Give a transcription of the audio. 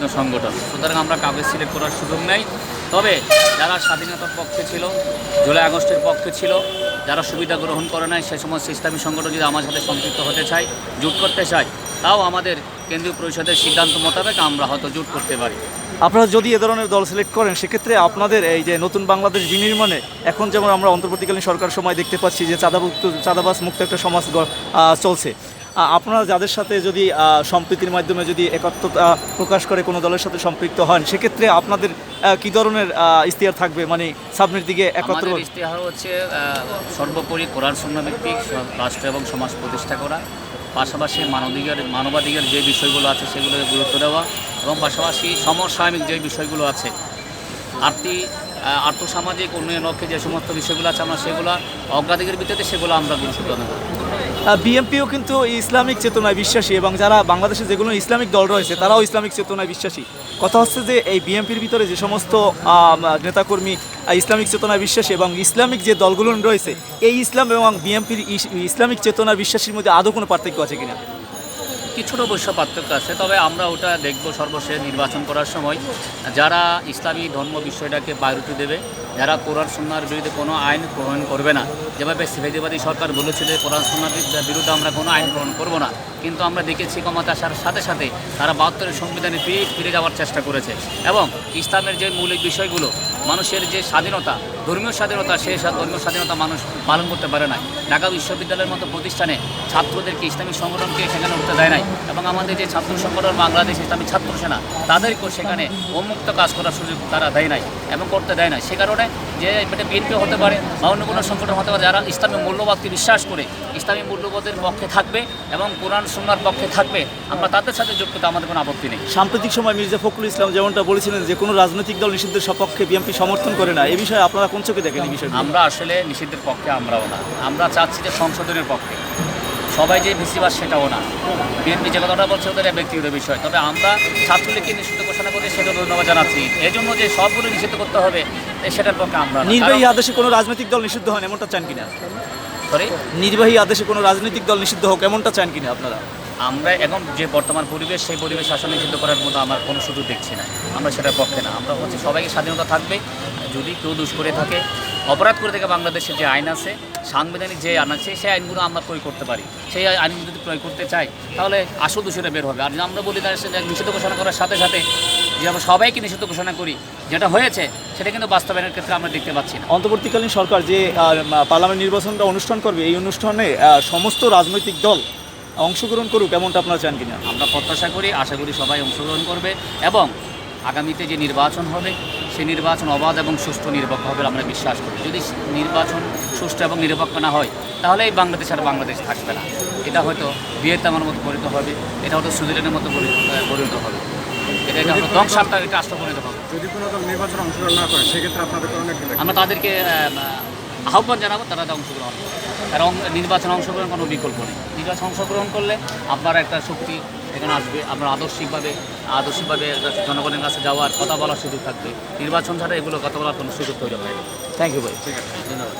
কিন্তু সংগঠন। সুতরাং আমরা কাউকে সিলেক্ট করার সুযোগ নেই। তবে যারা স্বাধীনতার পক্ষে ছিল, জুলাই আগস্টের পক্ষে ছিল, যারা সুবিধা গ্রহণ করে নাই, সে সমস্ত ইসলামী সংগঠন যদি আমার সাথে সম্পৃক্ত হতে চায়, জুট করতে চায়, তাও আমাদের কেন্দ্রীয় পরিষদের সিদ্ধান্ত মোতাবেক আমরা হয়তো জুট করতে পারি। আপনারা যদি এ ধরনের দল সিলেক্ট করেন, সেক্ষেত্রে আপনাদের এই যে নতুন বাংলাদেশ বিনির্মাণে এখন যেমন আমরা অন্তর্বর্তীকালীন সরকার সময় দেখতে পাচ্ছি যে চাঁদামুক্ত চাঁদাবাস মুক্ত একটা সমাজ চলছে। আপনারা যাদের সাথে যদি সম্প্রীতির মাধ্যমে যদি একত্রতা প্রকাশ করে কোনো দলের সাথে সম্পৃক্ত হন সেক্ষেত্রে আপনাদের কি ধরনের আহ, ইশতেহার থাকবে? মানে সামনের দিকে একত্র ইস্তেহার হচ্ছে সর্বোপরি কোরআন ভিত্তিক রাষ্ট্র এবং সমাজ প্রতিষ্ঠা করা পাশাপাশি মানবিকের মানবাধিকার যে বিষয়গুলো আছে সেগুলোকে গুরুত্ব দেওয়া এবং পাশাপাশি সমসাময়িক যে বিষয়গুলো আছে আর্থিক আর্থসামাজিক উন্নয়ন লক্ষ্যে যে সমস্ত বিষয়গুলো আছে আমরা সেগুলো অগ্রাধিকার ভিত্তিতে সেগুলো আমরা গুরুত্ব প্রদান করি। বিএমপিও কিন্তু ইসলামিক চেতনায় বিশ্বাসী এবং যারা বাংলাদেশে যেগুলো ইসলামিক দল রয়েছে, তারাও ইসলামিক চেতনায় বিশ্বাসী। কথা হচ্ছে যে এই বিএমপির ভিতরে যে সমস্ত নেতাকর্মী ইসলামিক চেতনায় বিশ্বাসী এবং ইসলামিক যে দলগুলো রয়েছে, এই ইসলাম এবং বিএমপির ইসলামিক চেতনা বিশ্বাসীর মধ্যে আদৌ কোনো পার্থক্য আছে কিনা? কিছুটা অবশ্য পার্থক্য আছে, তবে আমরা ওটা দেখব সর্বশেষ নির্বাচন করার সময়। যারা ইসলামী ধর্ম বিষয়টাকে প্রায়োরিটি দেবে যারা কোরআন সন্ন্যার বিরুদ্ধে কোনো আইন প্রণয়ন করবে না। যেভাবে সিফেদিবাদী সরকার বলেছিল কোরআন সন্ন্যার বিরুদ্ধে আমরা কোনো আইন গ্রহণ করব না। কিন্তু আমরা দেখেছি ক্ষমতা আসার সাথে সাথে তারা বাহাত্তরের সংবিধানে ফিরে ফিরে যাওয়ার চেষ্টা করেছে। এবং ইসলামের যে মৌলিক বিষয়গুলো, মানুষের যে স্বাধীনতা, ধর্মীয় স্বাধীনতা সেই ধর্মীয় স্বাধীনতা মানুষ পালন করতে পারে না ঢাকা বিশ্ববিদ্যালয়ের মতো প্রতিষ্ঠানে ছাত্রদেরকে ইসলামী সংগঠনকে সেখানে উঠতে দেয় নাই। এবং আমাদের যে ছাত্র সংগঠন বাংলাদেশ ইসলামী ছাত্র সেনা, তাদেরকেও সেখানে উন্মুক্ত কাজ করার সুযোগ তারা দেয় নাই এবং করতে দেয় নাই। সে কারণে যে এটা বিএনপি হতে পারে বা অন্য কোনো সংগঠন হতে পারে যারা ইসলামী মূল্যবোধকে বিশ্বাস করে ইসলামী মূল্যবোধের পক্ষে থাকবে এবং কোরআন সুন্নার পক্ষে থাকবে আমরা তাদের সাথে যোগ করতে আমাদের কোনো আপত্তি নেই। সাম্প্রতিক সময় মির্জা ফখরুল ইসলাম যেমনটা বলেছিলেন যে কোনো রাজনৈতিক দল নিষিদ্ধের সপক্ষে বিএনপি সমর্থন করে না। এই বিষয়ে আপনারা কোন চোখে দেখেন এই বিষয়ে আমরা আসলে নিষিদ্ধের পক্ষে আমরাও না। আমরা চাচ্ছি যে সংশোধনের পক্ষে। সবাই যে বেশিরভাগ সেটাও না। বিএনপি যে কথাটা বলছে ওদের ব্যক্তিগত বিষয়। তবে আমরা ছাত্রলীগকে নিষিদ্ধ ঘোষণা করে সেটা ধন্যবাদ জানাচ্ছি। এই জন্য যে সবগুলো নিষিদ্ধ করতে হবে সেটার পক্ষে আমরা নির্বাহী আদেশে কোনো রাজনৈতিক দল নিষিদ্ধ হন এমনটা চান কিনা? Sorry? নির্বাহী আদেশে কোনো রাজনৈতিক দল নিষিদ্ধ হোক এমনটা চান কিনা আপনারা? আমরা এখন যে বর্তমান পরিবেশ সেই পরিবেশ শাসন নিষিদ্ধ করার মতো আমার কোনো সুযোগ দেখছি না। আমরা সেটার পক্ষে না। আমরা হচ্ছে সবাইকে স্বাধীনতা থাকবে। যদি কেউ দুষ করে থাকে অপরাধ করে থাকে বাংলাদেশের যে আইন আছে সাংবিধানিক যে আইন আছে সেই আইনগুলো আমরা প্রয়োগ করতে পারি। সেই আইনগুলো যদি প্রয়োগ করতে চাই তাহলে আসল দোষীরা বের হবে। আর আমরা বলি তার নিষিদ্ধ ঘোষণা করার সাথে সাথে যে আমরা সবাইকে নিষিদ্ধ ঘোষণা করি যেটা হয়েছে সেটা কিন্তু বাস্তবায়নের ক্ষেত্রে আমরা দেখতে পাচ্ছি না। অন্তর্বর্তীকালীন সরকার যে পার্লামেন্ট নির্বাচনটা অনুষ্ঠান করবে এই অনুষ্ঠানে সমস্ত রাজনৈতিক দল অংশগ্রহণ করুক এমনটা আপনারা চান কিনা? আমরা প্রত্যাশা করি আশা করি সবাই অংশগ্রহণ করবে এবং আগামীতে যে নির্বাচন হবে সেই নির্বাচন অবাধ এবং সুষ্ঠু নিরপেক্ষ হবে আমরা বিশ্বাস করি। যদি নির্বাচন সুষ্ঠু এবং নিরপেক্ষ না হয় তাহলে এই বাংলাদেশ আর বাংলাদেশ থাকবে না। এটা হয়তো ভিয়েতনামের মতো পরিণত হবে এটা হয়তো সুইজারল্যান্ডের মতো পরি- পরিণত হবে। এটা পরিণত হবে যদি কোনো দল নির্বাচন অংশগ্রহণ না করে সেক্ষেত্রে আপনাদের করণীয় আমরা তাদেরকে আহ্বান জানাব তারা অংশগ্রহণ করবে কারণ নির্বাচন অংশগ্রহণ কোনো বিকল্প নেই। নির্বাচন অংশগ্রহণ করলে আপনার একটা শক্তি এখানে আসবে। আপনার আদর্শিকভাবে আদর্শিকভাবে জনগণের কাছে যাওয়ার কথা বলার সুযোগ থাকবে। নির্বাচন ছাড়া এগুলো কথা বলার কোনো সুযোগ তৈরি হয় থ্যাংক ইউ ভাই ধন্যবাদ।